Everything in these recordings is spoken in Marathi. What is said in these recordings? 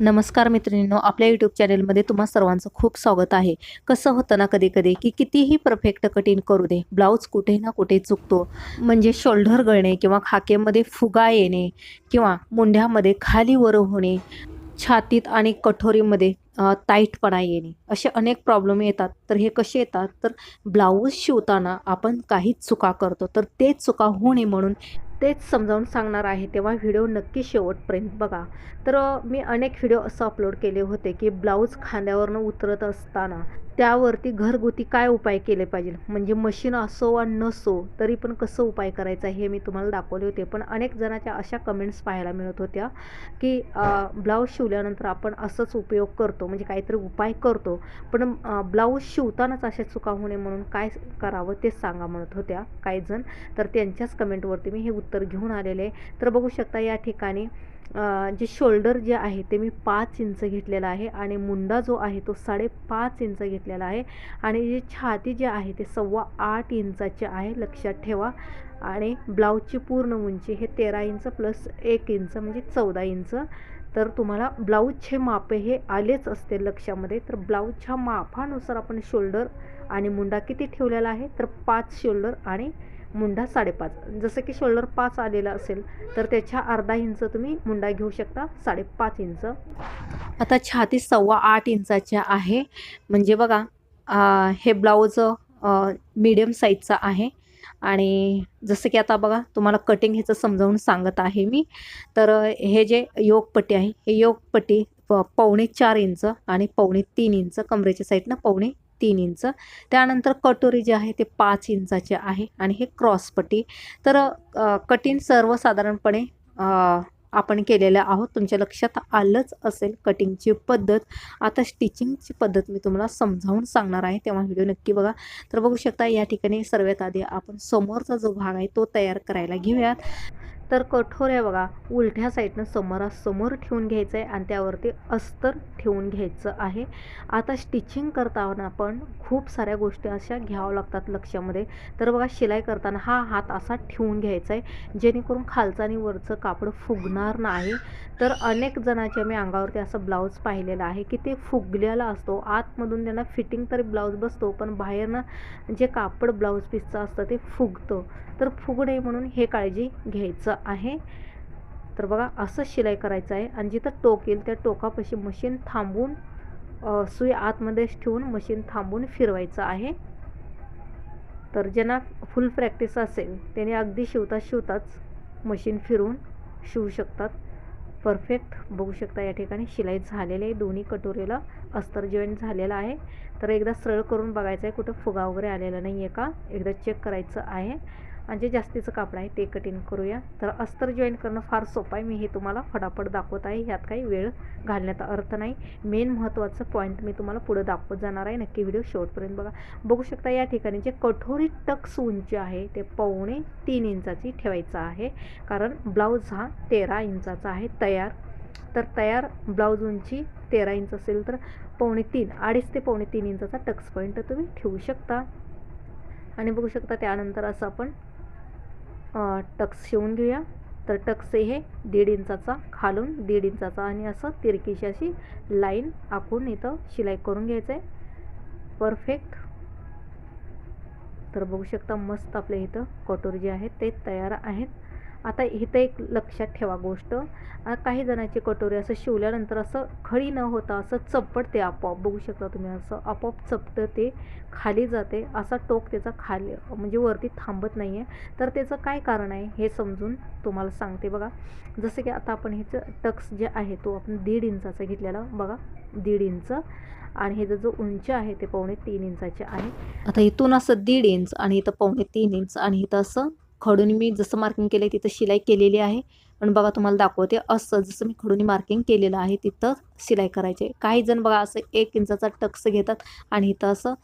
नमस्कार मित्रिणींनो आपल्या यूट्यूब चॅनेलमध्ये तुम्हा सर्वांचं खूप स्वागत आहे. कसं होतं ना कधी कधी की कितीही परफेक्ट कटिंग करू दे ब्लाऊज कुठे ना कुठे चुकतो. म्हणजे शोल्डर गळणे किंवा खाकेमध्ये फुगा येणे किंवा मुंढ्यामध्ये खाली वर होणे छातीत आणि कठोरीमध्ये ताईटपणा येणे असे अनेक प्रॉब्लेम येतात. तर हे कसे येतात? तर ब्लाऊज शिवताना आपण काही चुका करतो तर ते चुका होऊ नये म्हणून तेच समजावून सांगणार आहे तेव्हा व्हिडिओ नक्की शेवटपर्यंत बघा. तर मी अनेक व्हिडिओ असं अपलोड केले होते की ब्लाऊज खांद्यावरनं उतरत असताना. त्यावरती घरगुती काय उपाय केले पाहिजे? म्हणजे मशीन असो वा नसो तरी पण कसं उपाय करायचा हे मी तुम्हाला दाखवले होते. पण अनेक जणाच्या अशा कमेंट्स पाहायला मिळत होत्या की ब्लाऊज शिवल्यानंतर आपण असंच उपयोग करतो म्हणजे काहीतरी उपाय करतो. पण ब्लाऊज शिवतानाच अशा चुका होणे म्हणून काय करावं ते सांगा म्हणत होत्या काही जण. तर त्यांच्याच कमेंटवरती मी हे उत्तर घेऊन आलेले आहे. तर बघू शकता या ठिकाणी जे शोल्डर जे आहे ते मी पाच इंच घेतलेला आहे आणि मुंडा जो आहे तो साडेपाच इंच घेतलेला आहे. आणि जे छाती जे आहे ते सव्वा आठ इंचाचे आहे लक्षात ठेवा. आणि ब्लाऊजची पूर्ण उंची हे तेरा इंच प्लस एक इंच म्हणजे चौदा इंच. तर तुम्हाला ब्लाऊजचे मापे हे आलेच असते लक्षामध्ये. तर ब्लाऊजच्या मापानुसार आपण शोल्डर आणि मुंडा किती ठेवलेला आहे? तर पाच शोल्डर आणि मुंडा साडेपाच. जसं की शोल्डर पाच आलेला असेल तर त्याच्या अर्धा इंच तुम्ही मुंडा घेऊ शकता साडेपाच इंच. आता छाती सव्वा आठ इंचाच्या आहे. म्हणजे बघा हे ब्लाऊज मीडियम साईजचा आहे. आणि जसं की आता बघा तुम्हाला कटिंग ह्याचं समजावून सांगत आहे मी. तर हे जे योगपट्टी आहे हे योगपट्टी प पावणे चार इंच आणि पावणे तीन इंच कमरेच्या साईडनं पावणे तीन इंच. त्यानंतर कटोरी जे आहे ते पाच इंचाचे आहे आणि हे क्रॉसपट्टी तर कटिंग सर्वसाधारणपणे आपण केलेलं आहोत. तुमच्या लक्षात आलंच असेल कटिंगची पद्धत. आता स्टिचिंगची पद्धत मी तुम्हाला समजावून सांगणार आहे. तेव्हा व्हिडिओ नक्की बघा. तर बघू शकता या ठिकाणी सर्वात आधी आपण समोरचा जो भाग आहे तो तयार करायला घेऊयात. तर कठोर आहे बघा. उलट्या साईडनं समोरासमोर ठेवून घ्यायचं आहे आणि त्यावरती अस्तर ठेवून घ्यायचं आहे. आता स्टिचिंग करताना पण खूप साऱ्या गोष्टी अशा घ्यावं लागतात लक्षामध्ये. तर बघा शिलाई करताना हा हात असा ठेवून घ्यायचा आहे जेणेकरून खालचं आणि वरचं कापड फुगणार नाही. तर अनेक जणांच्या मी अंगावरती असं ब्लाऊज पाहिलेलं आहे की ते फुगलेला असतो. आतमधून त्यांना फिटिंग तरी ब्लाऊज बसतो पण बाहेरनं जे कापड ब्लाऊज पीसचं असतं ते फुगतं. तर फुगणे म्हणून हे काळजी घ्यायचं आहे. तर बघा असं शिलाई करायचं आहे. आणि जिथं टोक येईल त्या टोकापाशी मशीन थांबून सुई आतमध्येच ठेवून मशीन थांबून फिरवायचं आहे. तर ज्यांना फुल प्रॅक्टिस असेल त्याने अगदी शिवता शिवताच मशीन फिरून शिवू शकतात. परफेक्ट बघू शकता या ठिकाणी शिलाई झालेली आहे. दोन्ही कटोरीला अस्तर जॉईन झालेला आहे. तर एकदा सरळ करून बघायचं आहे कुठं फुगा वगैरे आलेला नाही आहे का? एकदा चेक करायचं आहे. आणि जे जास्तीचं कापड आहे ते कटिंग करूया. तर अस्तर जॉईन करणं फार सोपं आहे. मी हे तुम्हाला फटाफट दाखवत आहे. ह्यात काही वेळ घालण्याचा अर्थ नाही. मेन महत्त्वाचं पॉईंट मी तुम्हाला पुढे दाखवत जाणार आहे. नक्की व्हिडिओ शेवटपर्यंत बघा. बघू शकता या ठिकाणी जे कठोरी टक्स उंची आहे ते पावणे तीन इंचाची ठेवायचं आहे. कारण ब्लाऊज हा तेरा इंचाचा आहे तयार. तर तयार ब्लाऊज उंची तेरा इंच असेल तर पावणे तीन अडीच ते पावणे तीन इंचाचा टक्स पॉईंट तुम्ही ठेवू शकता. आणि बघू शकता त्यानंतर असं आपण टक्स शिवून घेऊया. तर टक्स हे दीड इंचाचा खालून दीड इंचाचा आणि असं तिरकीशी अशी लाईन आखून इथं शिलाई करून घ्यायचं आहे परफेक्ट. तर बघू शकता मस्त आपल्या इथं कटोरी जे आहेत ते तयार आहेत. आता इथं एक लक्षात ठेवा गोष्ट. काही जणांची कटोरी असं शिवल्यानंतर असं खळी न होता असं चपट ते आपोआप. बघू शकता तुम्ही असं आपोआप चपटं ते खाली जाते. असा टोक त्याचा खाली म्हणजे वरती थांबत नाही आहे तर त्याचं काय कारण आहे हे समजून तुम्हाला सांगते बघा. जसं की आता आपण ह्याचं टक्स जे आहे तो आपण दीड इंचाचा घेतलेला बघा. दीड इंच. आणि ह्याचा जो उंची आहे ते पावणे तीन इंचाचे आहे. आता इथून असं दीड इंच आणि इथं पावणे तीन इंच आणि इथं असं खडून मी जसं मार्किंग केलं आहे तिथं शिलाई केलेली आहे. पण बघा तुम्हाला दाखवते असं जसं मी खडून मार्किंग केलेलं आहे तिथं शिलाई करायचे. काही जण बघा असं एक इंचाचा टक्स घेतात आणि इथं असं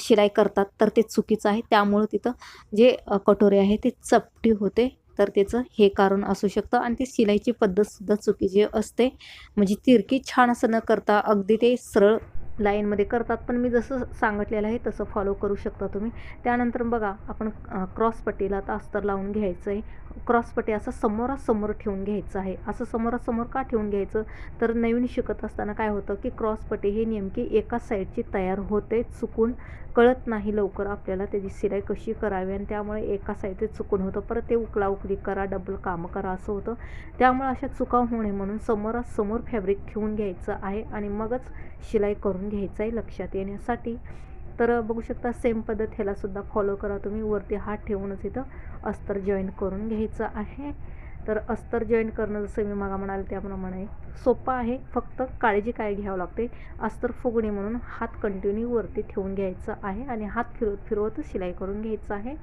शिलाई करतात. तर ते चुकीचं आहे. त्यामुळं तिथं जे कटोरे आहे ते चपटी होते. तर त्याचं हे कारण असू शकतं. आणि ती शिलाईची पद्धतसुद्धा चुकीची असते. म्हणजे तिरकी छान असं न करता अगदी ते सरळ लाईनमध्ये करतात पण मी जसं सांगितलेलं आहे तसं फॉलो करू शकता तुम्ही. त्यानंतर बघा आपण क्रॉस पट्टीला आता अस्तर लावून घ्यायचं आहे क्रॉस पट्टी असं समोरासमोर ठेवून घ्यायचं आहे. असं समोरासमोर का ठेवून घ्यायचं? तर नवीन शिकत असताना काय होतं की क्रॉस पट्टी ही नेमकी एका साईडची तयार होते चुकून कळत नाही लवकर आपल्याला त्याची सिलाई कशी करावी आणि त्यामुळे एका साईडचे चुकून होतं. परत ते उकला उकली करा डबल कामं करा असं होतं. त्यामुळे अशा चुका होऊ नये म्हणून समोरासमोर फॅब्रिक ठेवून घ्यायचं आहे आणि मगच शिलाई करून घ्यायचं आहे लक्षात येण्यासाठी. तर बघू शकता सेम पद्धत ह्यालासुद्धा फॉलो करा तुम्ही. वरती हात ठेवूनच इथं अस्तर जॉईन करून घ्यायचं आहे. तर अस्तर जॉईन करणं जसं मी मागा म्हणाल त्याप्रमाणे सोपं आहे. फक्त काळजी काय घ्यावं लागते? अस्तर फुगणे म्हणून हात कंटिन्यू वरती ठेवून घ्यायचं आहे आणि हात फिरवत फिरवत शिलाई करून घ्यायचं आहे.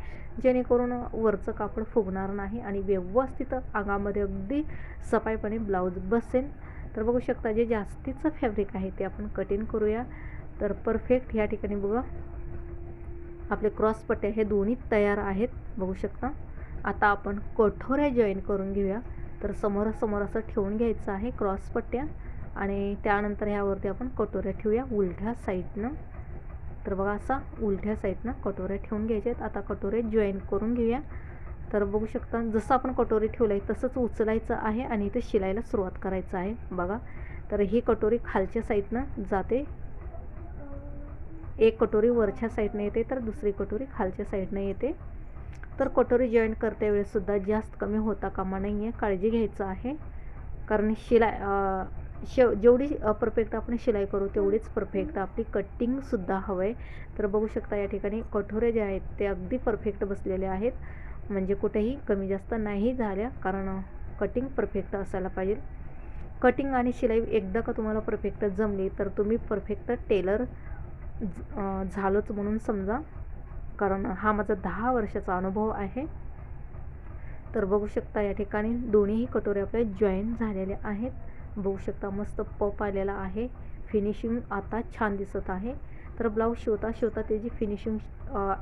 जेणेकरून वरचं कापड फुगणार नाही आणि व्यवस्थित अंगामध्ये अगदी सफाईपणे ब्लाऊज बसेल. तर बघू शकता जे जास्तीचं फॅब्रिक आहे ते आपण कटिंग करूया. तर परफेक्ट ह्या ठिकाणी बघा. आपले क्रॉस पट्ट्या हे दोन्ही तयार आहेत बघू शकता. आता आपण कठोऱ्या जॉईन करून घेऊया. तर समोरासमोर असं ठेवून घ्यायचं आहे क्रॉस पट्ट्या. आणि त्यानंतर ह्यावरती आपण कटोऱ्या ठेवूया उलट्या साईडनं तर बघा असा उलट्या साईडनं कटोऱ्या ठेवून घ्यायच्या आहेत. आता कटोरे जॉईन करून घेऊया. तर बघू शकता जसं आपण कटोरी ठेवलं आहे तसंच उचलायचं आहे आणि इथे शिलायला सुरुवात करायचं आहे. बघा तर ही कटोरी खालच्या साईडनं जाते. एक कटोरी वरच्या साईडनं येते तर दुसरी कटोरी खालच्या साईडनं येते. तर कटोरी जॉईन करते वेळेससुद्धा जास्त कमी होता कामा नाही आहे काळजी घ्यायचं आहे. कारण शिलाय शेव जेवढी परफेक्ट आपण शिलाई करू तेवढीच परफेक्ट आपली कटिंगसुद्धा हवं आहे तर बघू शकता या ठिकाणी कठोरे जे आहेत ते अगदी परफेक्ट बसलेले आहेत. म्हणजे कुठेही कमी जास्त नाही झाल्या. कारण कटिंग परफेक्ट असायला पाहिजे. कटिंग आणि शिलाई एकदा का तुम्हाला परफेक्ट जमली तर तुम्ही परफेक्ट टेलर झालोच म्हणून समजा. कारण हा माझा दहा वर्षाचा अनुभव आहे. तर बघू शकता या ठिकाणी दोन्हीही कटोरे आपले जॉईन झालेले आहेत. बघू शकता मस्त पप आलेला आहे. फिनिशिंग आता छान दिसत आहे. तर ब्लाऊज शिवता शिवता त्याची फिनिशिंग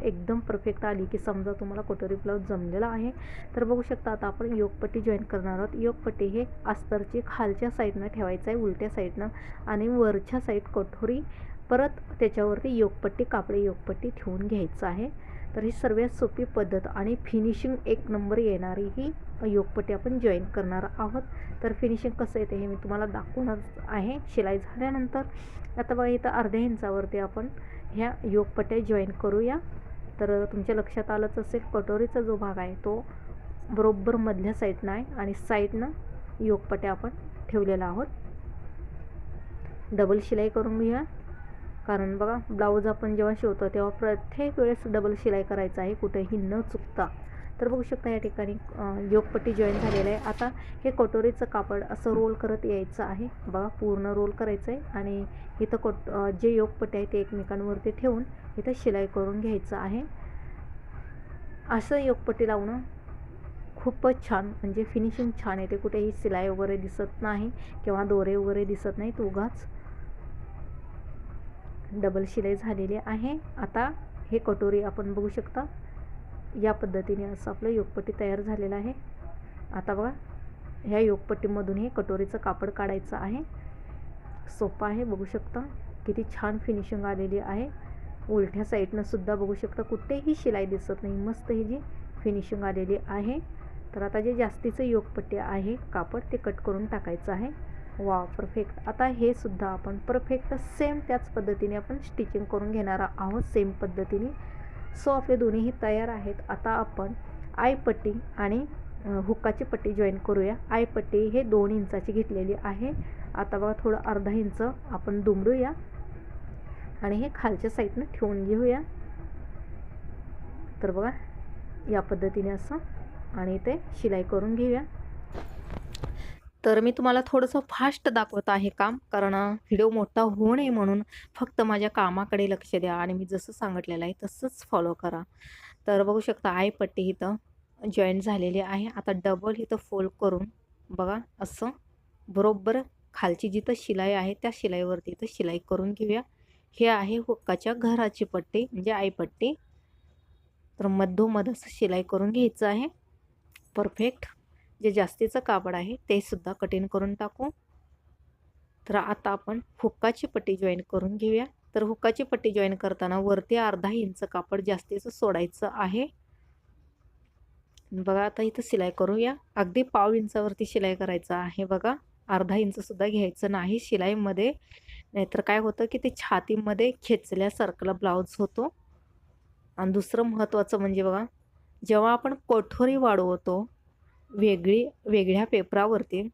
एकदम परफेक्ट आली की समजा तुम्हाला कटोरी ब्लाऊज जमलेला आहे. तर बघू शकता आता आपण योगपट्टी जॉईन करणार आहोत. योगपट्टी हे अस्तरची खालच्या साईडनं ठेवायचं आहे उलट्या साईडनं आणि वरच्या साईड कठोरी परत त्याच्यावरती योगपट्टी कापडी योगपट्टी ठेवून घ्यायचं आहे. तर ही सर्वात सोपी पद्धत आणि फिनिशिंग एक नंबर येणारी ही योगपट्टी आपण जॉईन करणार आहोत. तर फिनिशिंग कसं येते हे मी तुम्हाला दाखवणार आहे. शिलाई झाल्यानंतर आता बघा इथं अर्ध्या इंचावरती आपण ह्या योगपट्ट्या जॉईन करूया. तर तुमच्या लक्षात आलंच असेल कटोरीचा जो भाग आहे तो बरोबर मधल्या साईडनं आहे आणि साईडनं योगपट्ट्या आपण ठेवलेला आहोत. डबल शिलाई करून घेऊया. कारण बघा ब्लाऊज आपण जेव्हा शिवतो तेव्हा प्रत्येक वेळेस डबल शिलाई करायचं आहे कुठेही न चुकता. तर बघू शकता या ठिकाणी योगपट्टी जॉईन झालेलं आहे. आता हे कटोरीचं कापड असं रोल करत यायचं आहे. बघा पूर्ण रोल करायचं आहे आणि इथं कोट जे योगपट्टी आहे ते एकमेकांवरती ठेवून इथं शिलाई करून घ्यायचं आहे. असं योगपट्टी लावणं खूपच छान म्हणजे फिनिशिंग छान येते कुठेही शिलाई वगैरे दिसत नाही किंवा दोरे वगैरे दिसत नाहीत उगाच. डबल शिलाई झालेली आहे. आता हे कटोरी आपण बघू शकता. या पद्धतीने असं आपलं योगपट्टी तयार झालेलं आहे. आता बघा ह्या योगपट्टीमधून हे कटोरीचं कापड काढायचं आहे. सोपं आहे बघू शकता. किती छान फिनिशिंग आलेली आहे. उलट्या साईडनंसुद्धा बघू शकता. कुठेही शिलाई दिसत नाही. मस्त ही जी फिनिशिंग आलेली आहे. तर आता जे जास्तीचं योगपट्टी आहे कापड ते कट करून टाकायचं आहे. वा परफेक्ट आता हे सुद्धा आपण परफेक्ट सेम त्याच पद्धतीने आपण स्टिचिंग करून घेणार आहोत सेम पद्धतीने. सो आपले दोन्हीही तयार आहेत. आता आपण आयपट्टी आणि हुक्काची पट्टी जॉईन करूया. आयपट्टी हे दोन इंचाची घेतलेली आहे. आता बघा थोडं अर्धा इंच आपण दुमडूया. आणि हे खालच्या साईडनं ठेवून घेऊया. तर बघा या पद्धतीने असं आणि ते शिलाई करून घेऊया. तर मी तुम्हाला थोडंसं फास्ट दाखवत आहे काम कारण व्हिडिओ मोठा होऊ नये म्हणून फक्त माझ्या कामाकडे लक्ष द्या आणि मी जसं सांगितलेलं आहे तसंच फॉलो करा. तर बघू शकता आय पट्टी इथं जॉईंट झालेली आहे. आता डबल इथं फोल्ड करून बघा असं बरोबर खालची जिथं शिलाई आहे त्या शिलाईवरती इथं शिलाई करून घेऊया. हे आहे हुक्काच्या घराची पट्टी म्हणजे आईपट्टी तर मधोमध असं शिलाई करून घ्यायचं आहे. परफेक्ट जे जास्तीचं कापड आहे ते सुद्धा कटिंग करून टाकू. तर आता आपण हुक्काची पट्टी जॉईन करून घेऊया. तर हुक्काची पट्टी जॉईन करताना वरती अर्धा इंच कापड जास्तीचं सोडायचं आहे. बघा आता इथं शिलाई करूया. अगदी पाव इंचावरती शिलाई करायचं आहे बघा. अर्धा इंचसुद्धा घ्यायचं नाही शिलाईमध्ये नाहीतर काय होतं की ते छातीमध्ये खेचल्यासारखला ब्लाऊज होतो. आणि दुसरं महत्त्वाचं म्हणजे बघा जेव्हा आपण कोठोरी वाढवतो वेगळी वेगळ्या पेपरावरती.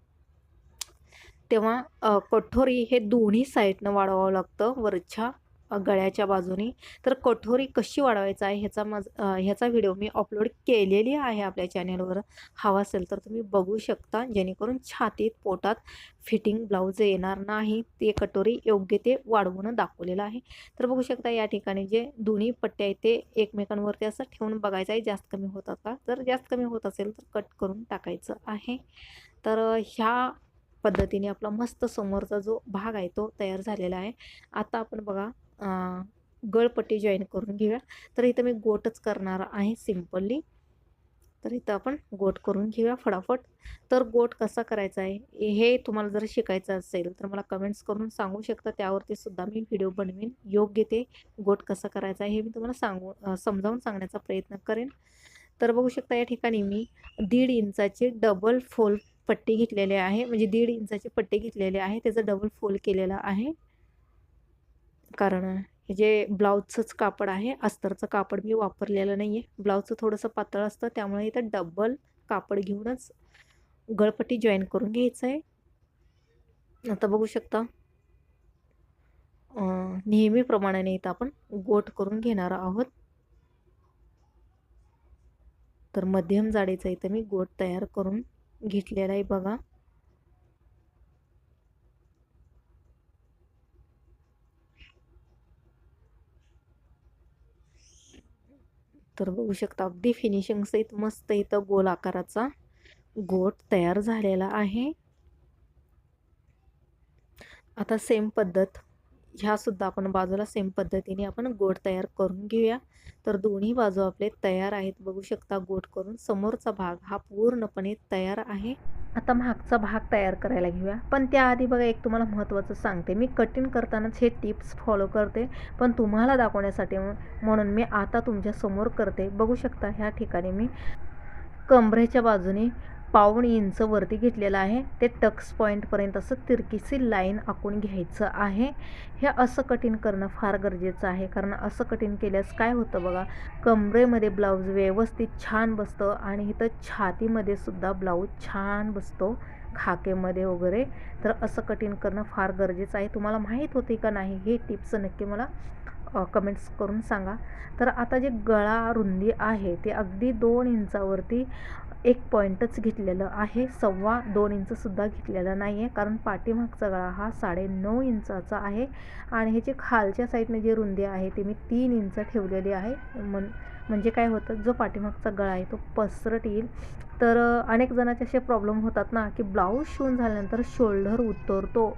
तेव्हा कठोरी हे दोन्ही साईडनं वाढवावं लागतं. वरच्या गळ्याच्या बाजूनी. तर कठोरी कशी वाढवायचं आहे ह्याचा माझ ह्याचा व्हिडिओ मी अपलोड केलेली आहे आपल्या चॅनेलवर. हवा असेल तर तुम्ही बघू शकता जेणेकरून छातीत पोटात फिटिंग ब्लाऊज येणार नाही. ते कटोरी योग्य ते वाढवून दाखवलेलं आहे. तर बघू शकता या ठिकाणी जे दोन्ही पट्टे आहेत ते एकमेकांवरती असं ठेवून बघायचं आहे जास्त कमी होतात का जर जास्त कमी होत असेल तर कट करून टाकायचं आहे. तर ह्या पद्धतीने आपला मस्त समोरचा जो भाग आहे तो तयार झालेला आहे. आता आपण बघा गळपट्टी जॉईन करून घेऊया. तर इथं मी गोटच करणार आहे सिम्पली तर इथं आपण गोट करून घेऊया फटाफट. तर गोट कसा करायचा आहे? हे तुम्हाला जर शिकायचं असेल तर मला कमेंट्स करून सांगू शकता. त्यावरती सुद्धा मी व्हिडिओ बनवीन. योग्य ते गोट कसा करायचा आहे हे मी तुम्हाला सांगू समजावून सांगण्याचा प्रयत्न करेन. तर बघू शकता या ठिकाणी मी दीड इंचाचे डबल फोल पट्टी घेतलेली आहे. म्हणजे दीड इंचाची पट्टी घेतलेली आहे. त्याचं डबल फोल केलेलं आहे. कारण हे जे ब्लाऊजचंच कापड आहे अस्तरचं कापड मी वापरलेलं नाही आहे ब्लाऊजचं थोडंसं पातळ असतं त्यामुळे इथं डबल कापड घेऊनच गळपट्टी जॉईन करून घ्यायचं आहे आता बघू शकता. नेहमीप्रमाणे इथं आपण गोट करून घेणार आहोत. तर मध्यम जाडीचा इथं मी गोट तयार करून घेतलेला आहे बघा. तर बघू शकता अगदी फिनिशिंग सहित मस्त इथं गोल आकाराचा गोट तयार झालेला आहे. आता सेम पद्धत ह्यासुद्धा आपण बाजूला सेम पद्धतीने आपण गोट तयार करून घेऊया. तर दोन्ही बाजू आपले तयार आहेत. बघू शकता गोट करून समोरचा भाग हा पूर्णपणे तयार आहे. आता मागचा भाग तयार करायला घेऊया. पण त्याआधी बघा एक तुम्हाला महत्त्वाचं सांगते. मी कटिंग करतानाच हे टिप्स फॉलो करते. पण तुम्हाला दाखवण्यासाठी म्हणून मी आता तुमच्यासमोर करते. बघू शकता ह्या ठिकाणी मी कमरेच्या बाजूने पाऊण इंच वरती घेतलेलं आहे. ते टक्स पॉईंटपर्यंत असं तिरकीची लाईन आखून घ्यायचं आहे. हे असं कटिंग करणं फार गरजेचं आहे. कारण असं कटिंग केल्यास काय होतं बघा कमरेमध्ये ब्लाऊज व्यवस्थित छान बसतं आणि इथं छातीमध्ये सुद्धा ब्लाऊज छान बसतो खाकेमध्ये वगैरे. तर असं कटिंग करणं फार गरजेचं आहे. तुम्हाला माहीत होते का नाही? हे टिप्स नक्की मला कमेंट्स करून सांगा. तर आता जे गळा रुंदी आहे ते अगदी दोन इंचावरती एक पॉईंटच घेतलेलं आहे. सव्वा दोन इंचसुद्धा घेतलेलं नाही आहे कारण पाठीमागचा गळा हा साडे नऊ इंचाचा आहे. आणि ह्याची खालच्या साईडने जी रुंदी आहे ती मी तीन इंच ठेवलेली आहे. म्हण म्हणजे काय होतं जो पाठीमागचा गळा आहे तो पसरट येईल. तर अनेक जणाचे असे प्रॉब्लेम होतात ना की ब्लाऊज शिवून झाल्यानंतर शोल्डर उतरतो.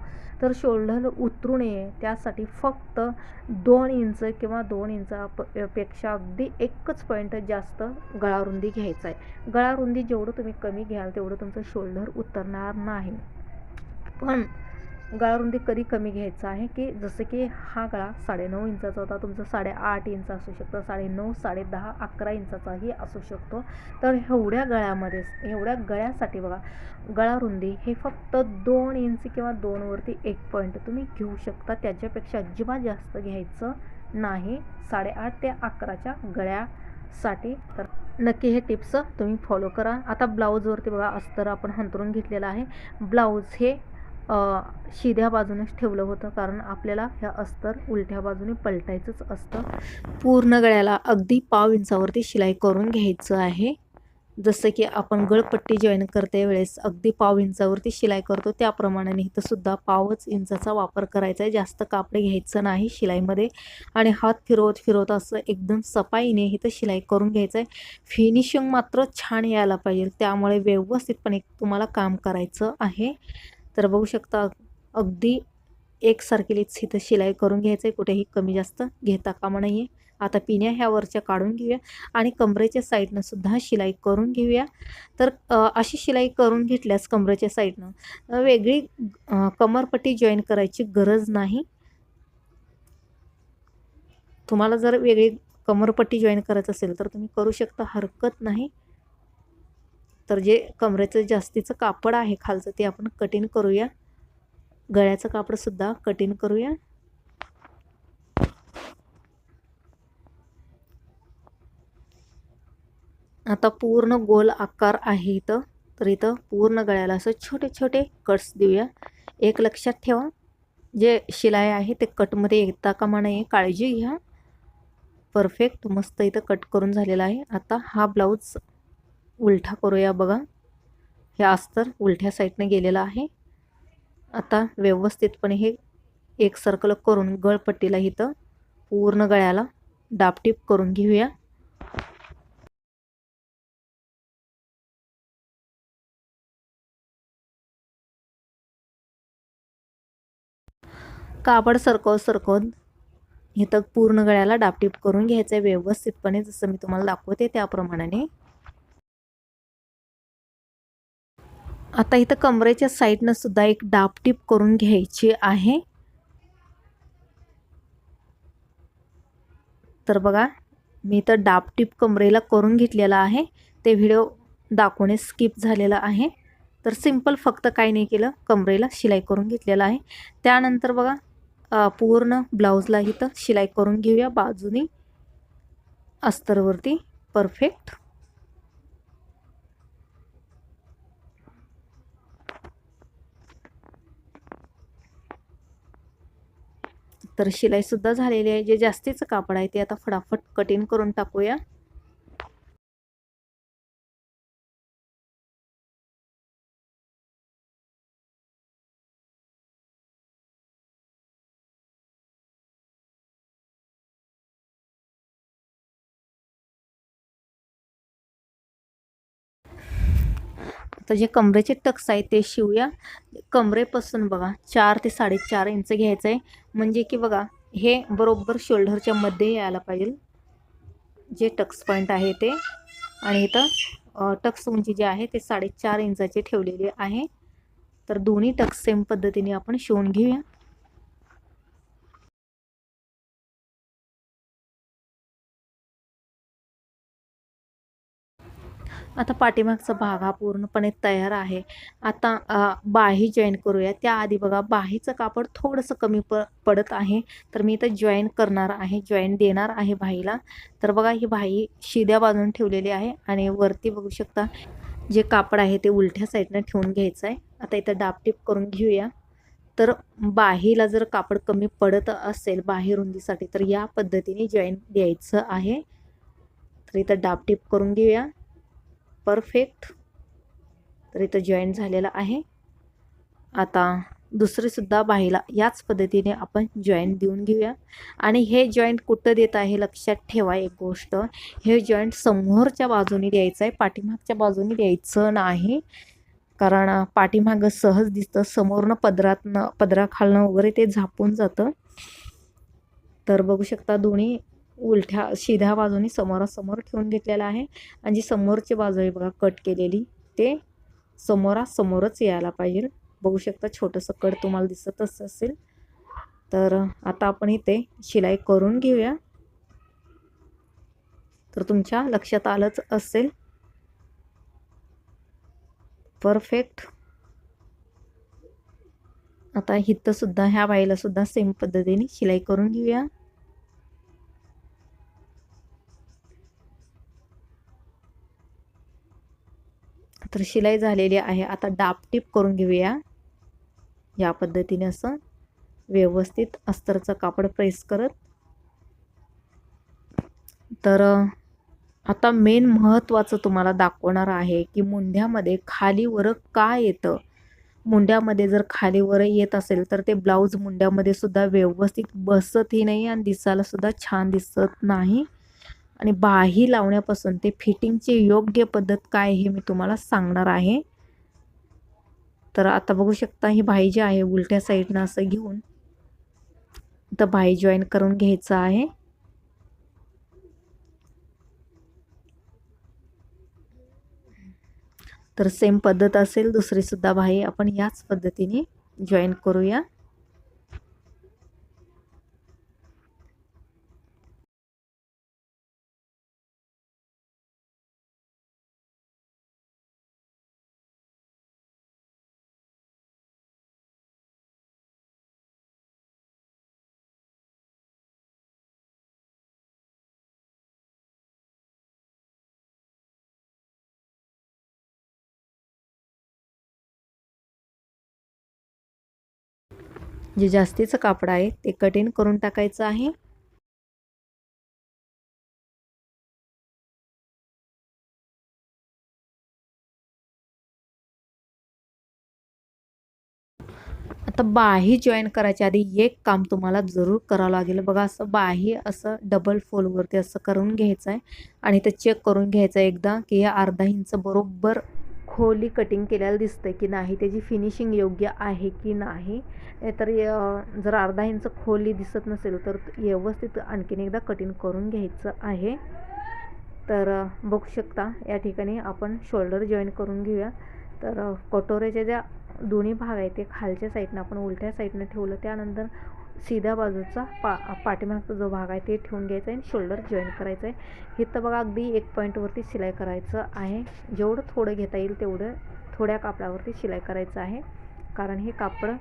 तर शोल्डर उतरू नये त्यासाठी फक्त दोन इंच किंवा दोन इंचापेक्षा अगदी एकच पॉईंट जास्त गळारुंदी घ्यायचा आहे. गळारुंदी जेवढं तुम्ही कमी घ्याल तेवढं तुमचं शोल्डर उतरणार नाही. पण गळारुंदी कधी कमी घ्यायचा आहे की जसं की हा गळा साडेनऊ इंचाचा होता तुमचा साडेआठ इंच असू शकतो साडेनऊ साडे दहा अकरा इंचाचाही असू शकतो. तर एवढ्या गळ्यामध्ये एवढ्या गळ्यासाठी बघा गळारुंदी हे फक्त दोन इंच किंवा दोनवरती एक पॉईंट तुम्ही घेऊ शकता. त्याच्यापेक्षा अजिबात जास्त घ्यायचं नाही. साडेआठ ते अकराच्या गळ्यासाठी. तर नक्की हे टिप्स तुम्ही फॉलो करा. आता ब्लाऊजवरती बघा अस्तर आपण हंतरून घेतलेलं आहे. ब्लाऊज हे शिध्या बाजूनेच ठेवलं होतं कारण आपल्याला ह्या अस्तर उलट्या बाजूने पलटायचंच असतं. पूर्ण गळ्याला अगदी पाव इंचावरती शिलाई करून घ्यायचं आहे. जसं की आपण गळपट्टी जॉईन करते वेळेस अगदी पाव इंचावरती शिलाई करतो त्याप्रमाणे सुद्धा पावच इंचाचा वापर करायचा आहे. जास्त कापडे घ्यायचं नाही शिलाईमध्ये आणि हात फिरवत फिरवत असं एकदम सफाईने इथं शिलाई करून घ्यायचं आहे. फिनिशिंग मात्र छान यायला पाहिजे. त्यामुळे व्यवस्थितपणे तुम्हाला काम करायचं आहे. तर बघू शकता अगदी एकसारखीच इथं शिलाई करून घ्यायचं आहे कुठेही कमी जास्त घेता कामा नाही आहे आता पिण्या ह्या वरच्या काढून घेऊया आणि कमरेच्या साईडनं सुद्धा शिलाई करून घेऊया. तर अशी शिलाई करून घेतल्यास कमरेच्या साईडनं वेगळी कमरपट्टी जॉईन करायची गरज नाही. तुम्हाला जर वेगळी कमरपट्टी जॉईन करायचं असेल तर तुम्ही करू शकता हरकत नाही. तर जे कमरेचं जास्तीचं कापड आहे खालचं ते आपण कटिंग करूया. गळ्याचं कापडसुद्धा कटिंग करूया. आता पूर्ण गोल आकार आहे इथं. तर इथं पूर्ण गळ्याला असं छोटे छोटे कट्स देऊया. एक लक्षात ठेवा. जे शिलाई आहे ते कटमध्ये येता कामा नये. काळजी घ्या. परफेक्ट मस्त इथं कट करून झालेला आहे. आता हा ब्लाऊज उलटा करूया बघा. हे अस्तर उलट्या साईडने गेलेलं आहे. आता व्यवस्थितपणे हे एक सर्कल करून गळपट्टीला इथं पूर्ण गळ्याला डापटीप करून घेऊया. कापड सरकवत सरकवत इथं पूर्ण गळ्याला डापटीप करून घ्यायचं आहे व्यवस्थितपणे जसं मी तुम्हाला दाखवते त्याप्रमाणे. आता इथं कमरेच्या साईडनं सुद्धा एक डापटीप करून घ्यायची आहे. तर बघा मी तर डापटीप कमरेला करून घेतलेला आहे. ते व्हिडिओ दाखवणे स्किप झालेला आहे. तर सिंपल फक्त काय नाही केलं कमरेला शिलाई करून घेतलेला आहे. त्यानंतर बघा पूर्ण ब्लाऊजला इथं शिलाई करून घेऊया बाजूनी. अस्तरवरती परफेक्ट. तर शिलाईसुद्धा झालेली आहे. जे जास्तीचं कापड आहे ते आता फटाफट कटिंग करून टाकूया. तर जे कमरेचे टक्स आहेत ते शिवूया. कमरेपासून बघा चार ते साडेचार इंच घ्यायचं आहे. म्हणजे की बघा हे बरोबर शोल्डरच्या मध्ये यायला पाहिजे. जे टक्स पॉईंट आहे ते. आणि इथं टक्स उंची जे आहे ते साडेचार इंचाचे ठेवलेले आहे. तर दोन्ही टक्स सेम पद्धतीने आपण शिवून घेऊया. आता पाठीमागचा भाग हा पूर्णपणे तयार आहे. आता बाही जॉईन करूया. त्याआधी बघा बाहीचं कापड थोडंसं कमी प पडत आहे. तर मी इथं जॉईन करणार आहे. जॉईन देणार आहे बाहीला. तर बघा ही बाही शिद्या बाजून ठेवलेली आहे आणि वरती बघू शकता जे कापड आहे ते उलट्या साईडनं ठेवून घ्यायचं आहे आता इथं डापटीप करून घेऊया. तर बाहीला जर कापड कमी पडत असेल बाहेर रुंदीसाठी तर या पद्धतीने जॉईन द्यायचं आहे. तर इथं डापटीप करून घेऊया. परफेक्ट. तर इथं जॉईंट झालेलं आहे. आता दुसरीसुद्धा बाईला याच पद्धतीने आपण जॉईंट देऊन घेऊया. आणि हे जॉईंट कुठं देत आहे लक्षात ठेवा एक गोष्ट. हे जॉईंट समोरच्या बाजूने द्यायचं आहे पाठीमागच्या बाजूने द्यायचं नाही. कारण पाठीमागं सहज दिसतं समोरनं पदरातनं पदराखालनं वगैरे ते झापून जातं. तर बघू शकता दोन्ही उलट्या शिध्या बाजूनी समोरासमोर ठेवून घेतलेला आहे. आणि जी समोरची बाजू आहे बघा कट केलेली ते समोरासमोरच यायला पाहिजे. बघू शकता छोटंसं कट तुम्हाला दिसतच असेल. तर आता आपण इथे शिलाई करून घेऊया. तर तुमच्या लक्षात आलंच असेल. परफेक्ट. आता इथं सुद्धा ह्या बाईला सुद्धा सेम पद्धतीने शिलाई करून घेऊया. तर शिलाई झालेली आहे. आता डापटीप करून घेऊया. या पद्धतीने असं व्यवस्थित अस्तरचं कापड प्रेस करत. तर आता मेन महत्त्वाचं तुम्हाला दाखवणार आहे की मुंड्यामध्ये खालीवर का येतं? मुंड्यामध्ये जर खालीवर येत असेल तर ते ब्लाऊज मुंड्यामध्ये सुद्धा व्यवस्थित बसतही नाही आणि दिसायला सुद्धा छान दिसत नाही. आणि बाही लावण्यापासून ते फिटिंगची योग्य पद्धत काय हे मी तुम्हाला सांगणार आहे. तर आता बघू शकता ही बाई जी आहे उलट्या साईडनं असं घेऊन तर बाई जॉईन करून घ्यायचं आहे. तर सेम पद्धत असेल दुसरीसुद्धा बाई आपण याच पद्धतीने जॉईन करूया. जे जास्तीचं कापड आहे ते कटिंग करून टाकायचं आहे. आता बाही जॉईन करायच्या आधी एक काम तुम्हाला जरूर करावं लागेल. बघा असं बाही असं डबल फोलवरती असं करून घ्यायचं आहे आणि ते चेक करून घ्यायचं आहे एकदा की हे अर्धा इंच बरोबर खोली कटिंग केलेलं दिसतं की नाही त्याची फिनिशिंग योग्य आहे की नाही? तर जर अर्धा इंच खोली दिसत नसेल तर व्यवस्थित आणखीन एकदा कटिंग करून घ्यायचं आहे. तर बघू शकता या ठिकाणी आपण शोल्डर जॉईन करून घेऊया. तर कटोऱ्याच्या ज्या दोन्ही भाग आहेत ते खालच्या साईडनं आपण उलट्या साईडनं ठेवलं त्यानंतर सीध्या बाजूचा पा पाठीमागचा जो भाग आहे ते ठेवून घ्यायचा आहे आणि शोल्डर जॉईन करायचं आहे. इथं बघा अगदी एक पॉईंटवरती शिलाई करायचं आहे. जेवढं थोडं घेता येईल तेवढं थोड्या कापडावरती शिलाई करायचं आहे. कारण हे कापड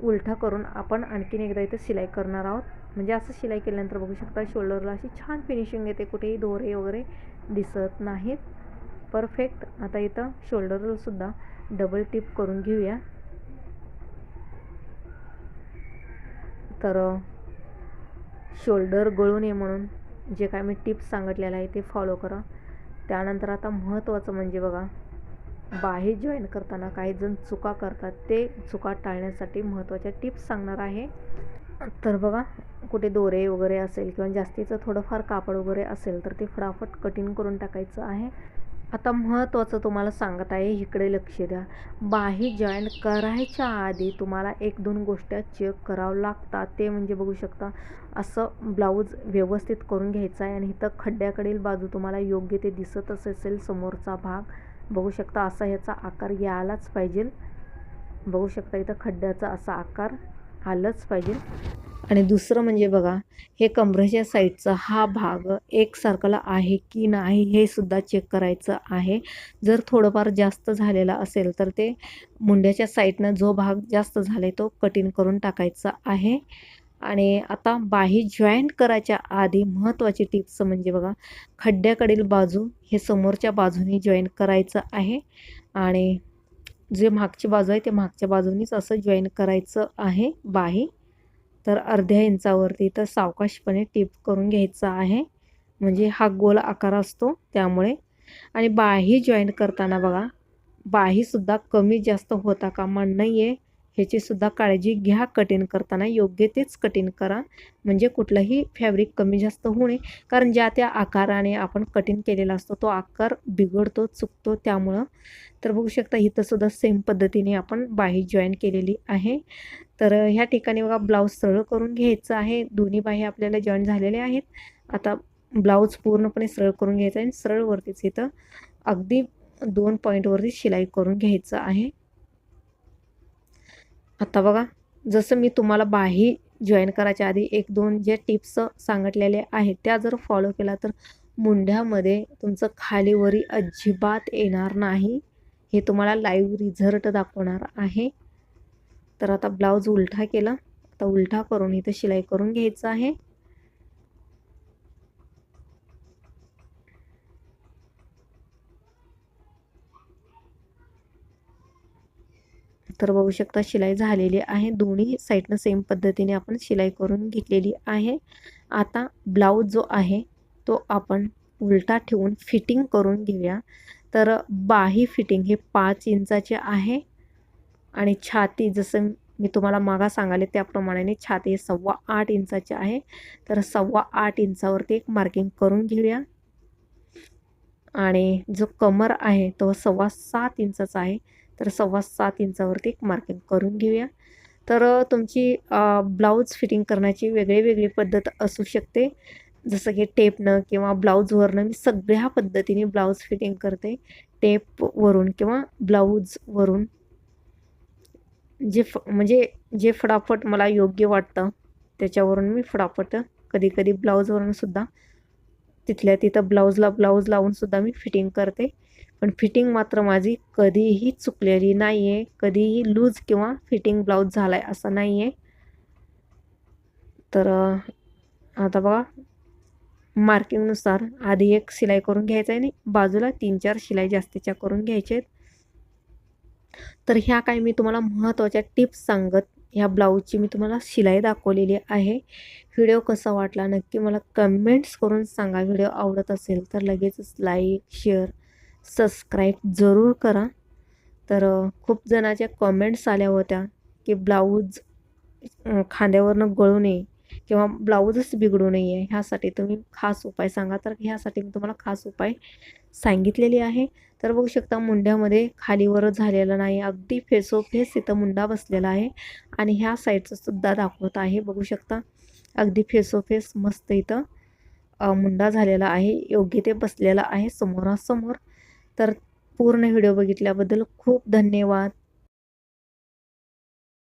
उलटा करून आपण आणखीन एकदा इथं शिलाई करणार आहोत. म्हणजे असं शिलाई केल्यानंतर बघू शकता शोल्डरला अशी छान फिनिशिंग येते. कुठेही दोरे वगैरे दिसत नाहीत. परफेक्ट आता इथं शोल्डरलासुद्धा डबल टिप करून घेऊया. तर शोल्डर गळू नये म्हणून जे काय मी टिप्स सांगितलेलं आहे ते फॉलो करा. त्यानंतर आता महत्त्वाचं म्हणजे बघा बाहेर जॉईन करताना काही जण चुका करतात ते चुका टाळण्यासाठी महत्त्वाच्या टिप्स सांगणार आहे. तर बघा कुठे दोरे वगैरे असेल किंवा जास्तीचं थोडंफार कापड वगैरे असेल तर ते फटाफट कटिंग करून टाकायचं आहे. आता महत्त्वाचं तुम्हाला सांगत आहे इकडे लक्ष द्या. बाही जॉईन करायच्या आधी तुम्हाला एक दोन गोष्टी चेक करावं लागतात. ते म्हणजे बघू शकता असं ब्लाऊज व्यवस्थित करून घ्यायचं आहे आणि इथं खड्ड्याकडील बाजू तुम्हाला योग्य ते दिसतच असेल समोरचा भाग. बघू शकता असा ह्याचा आकार यायलाच पाहिजे. बघू शकता इथं खड्ड्याचा असा आकार आलंच पाहिजे. आणि दुसरं म्हणजे बघा हे कमरेच्या साईडचा हा भाग एकसारखाला आहे की नाही हे सुद्धा चेक करायचं आहे. जर थोडंफार जास्त झालेला असेल तर ते मुंड्याच्या साईडनं जो भाग जास्त झाला तो कटिंग करून टाकायचा आहे. आणि आता बाही जॉईंट करायच्या आधी महत्त्वाची टिप्स म्हणजे बघा खड्ड्याकडील बाजू हे समोरच्या बाजूने जॉईन करायचं आहे. आणि जे मागची बाजू आहे ते मागच्या बाजूनीच असं जॉईन करायचं आहे बाही तर अर्ध्या इंचावरती तर सावकाशपणे टिप करून घ्यायचं आहे. म्हणजे हा गोल आकार असतो त्यामुळे. आणि बाही जॉईन करताना बघा बाहीसुद्धा कमी जास्त होता कामा नाही आहे ह्याचीसुद्धा काळजी घ्या कटिंग करताना योग्य तेच कटिंग करा. म्हणजे कुठलंही फॅब्रिक कमी जास्त होऊ नये. कारण ज्या त्या आकाराने आपण कटिंग केलेला असतो तो आकार बिघडतो चुकतो त्यामुळं. तर बघू शकता इथंसुद्धा सेम पद्धतीने आपण बाही जॉईन केलेली आहे. तर ह्या ठिकाणी बघा ब्लाऊज सरळ करून घ्यायचं आहे. दोन्ही बाही आपल्याला जॉईन झालेले आहेत. आता ब्लाऊज पूर्णपणे सरळ करून घ्यायचं आहे आणि सरळवरतीच इथं अगदी दोन पॉईंटवरती शिलाई करून घ्यायचं आहे. आता बघा जसं मी तुम्हाला बाही जॉईन करायच्या आधी एक दोन जे टिप्स सांगितलेले आहेत त्या जर फॉलो केला तर मुंढ्यामध्ये तुमचं खालीवरी अजिबात येणार नाही. हे तुम्हाला लाईव्ह रिझल्ट दाखवणार आहे. तर आता ब्लाऊज उलटा केला. आता उलटा करून इथं शिलाई करून घ्यायचं आहे. तर बघू शकता शिलाई झालेली आहे. दोन्ही साईडनं सेम पद्धतीने आपण शिलाई करून घेतलेली आहे. आता ब्लाऊज जो आहे तो आपण उलटा ठेवून फिटिंग करून घेऊया. तर बाही फिटिंग हे पाच इंचाचे आहे. आणि छाती जसं मी तुम्हाला मागा सांगाले त्याप्रमाणे छाती सव्वा आठ इंचाचे आहे. तर सव्वा आठ इंचावरती एक मार्किंग करून घेऊया. आणि जो कमर आहे तो सव्वा सात इंचाचा आहे. तर सव्वा सात इंचावरती एक मार्किंग करून घेऊया. तर तुमची ब्लाऊज फिटिंग करण्याची वेगळी वेगळी पद्धत असू शकते. जसं की टेपनं किंवा ब्लाऊजवरनं मी सगळ्या पद्धतीने ब्लाऊज फिटिंग करते. टेपवरून किंवा ब्लाऊजवरून जे फ म्हणजे जे फटाफट मला योग्य वाटतं त्याच्यावरून मी फटाफट कधी कधी ब्लाऊजवरून सुद्धा तिथल्या तिथं ब्लाऊजला ब्लाऊज लावूनसुद्धा मी फिटिंग करते. पण फिटिंग मात्र माझी कधीही चुकलेली नाही आहे कधीही लूज किंवा फिटिंग ब्लाऊज झाला आहे असं नाही आहे तर आता बघा मार्किंगनुसार आधी एक शिलाई करून घ्यायचं आहे आणि बाजूला तीन चार शिलाई जास्तीच्या करून घ्यायच्या आहेत तर ह्या काही मी तुम्हाला महत्त्वाच्या टिप्स सांगत ह्या ब्लाऊजची मी तुम्हाला शिलाई दाखवलेली आहे. व्हिडिओ कसा वाटला नक्की मला कमेंट्स करून सांगा. व्हिडिओ आवडत असेल तर लगेचच लाईक शेअर सबस्क्राईब जरूर करा. तर खूप जणाच्या कमेंट्स आल्या होत्या की ब्लाऊज खांद्यावरनं गळू नये किंवा ब्लाऊजच बिघडू नये ह्यासाठी तुम्ही खास उपाय सांगा. तर ह्यासाठी मी तुम्हाला खास उपाय सांगितलेले आहे. तर बघू शकता मुंड्यामध्ये खालीवर झालेलं नाही अगदी फेसो फेस इथं मुंडा बसलेला आहे आणि ह्या साईडचं सुद्धा दाखवत आहे. बघू शकता अगदी फेसो फेस मस्त इथं मुंडा झालेला आहे योग्य ते बसलेला आहे समोरासमोर. तर पूर्ण व्हिडिओ बघितल्याबद्दल खूप धन्यवाद.